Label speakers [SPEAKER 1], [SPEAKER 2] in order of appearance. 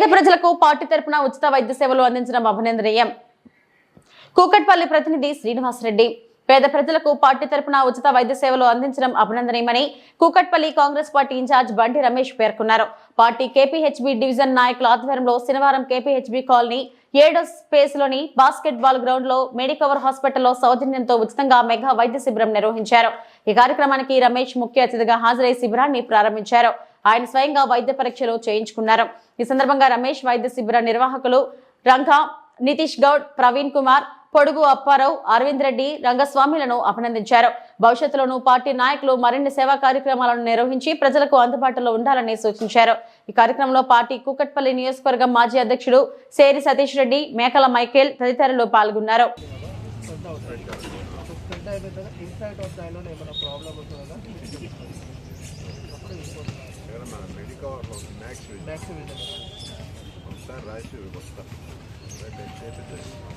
[SPEAKER 1] పేద ప్రజలకు పార్టీ తరపున ఉచిత వైద్య సేవలు అందించడం అభినందనీయం. కూకట్పల్లి ప్రతినిధి శ్రీనివాసరెడ్డి పేద ప్రజలకు పార్టీ తరపున ఉచిత వైద్య సేవలు అందించడం అభినందనీయమని కూకట్పల్లి కాంగ్రెస్ పార్టీ ఇన్ఛార్జ్ బండి రమేష్ పేర్కొన్నారు. పార్టీ కేపీహెచ్బీ డివిజన్ నాయకుల ఆధ్వర్యంలో శనివారం కేపీహెచ్బీ కాలనీ ఏడో స్పేస్లోని బాస్కెట్ బాల్ గ్రౌండ్లో మెడికవర్ హాస్పిటల్లో సౌజన్యంతో ఉచితంగా మెగా వైద్య శిబిరం నిర్వహించారు. ఈ కార్యక్రమానికి రమేష్ ముఖ్య అతిథిగా హాజరై శిబిరాన్ని ప్రారంభించారు. ఆయన స్వయంగా వైద్య పరీక్షలు చేయించుకున్నారు. ఈ సందర్భంగా రమేష్ వైద్య శిబిర నిర్వాహకులు రంగా నితీష్ గౌడ్ ప్రవీణ్ కుమార్ పొడుగు అప్పారావు అరవింద్ రెడ్డి రంగస్వామిలను అభినందించారు. భవిష్యత్తులోనూ పార్టీ నాయకులు మరిన్ని సేవా కార్యక్రమాలను నిర్వహించి ప్రజలకు అందుబాటులో ఉండాలని సూచించారు. ఈ కార్యక్రమంలో పార్టీ కూకట్పల్లి నియోజకవర్గం మాజీ అధ్యక్షుడు సేరి సతీష్ రెడ్డి మేకల మైకేల్ తదితరులు పాల్గొన్నారు.
[SPEAKER 2] మెడికవర్లో మ్యాక్స్
[SPEAKER 3] బ్యాక్ టు విజన్
[SPEAKER 2] ఒకసారి రాసి వస్తా రైట్ చేతి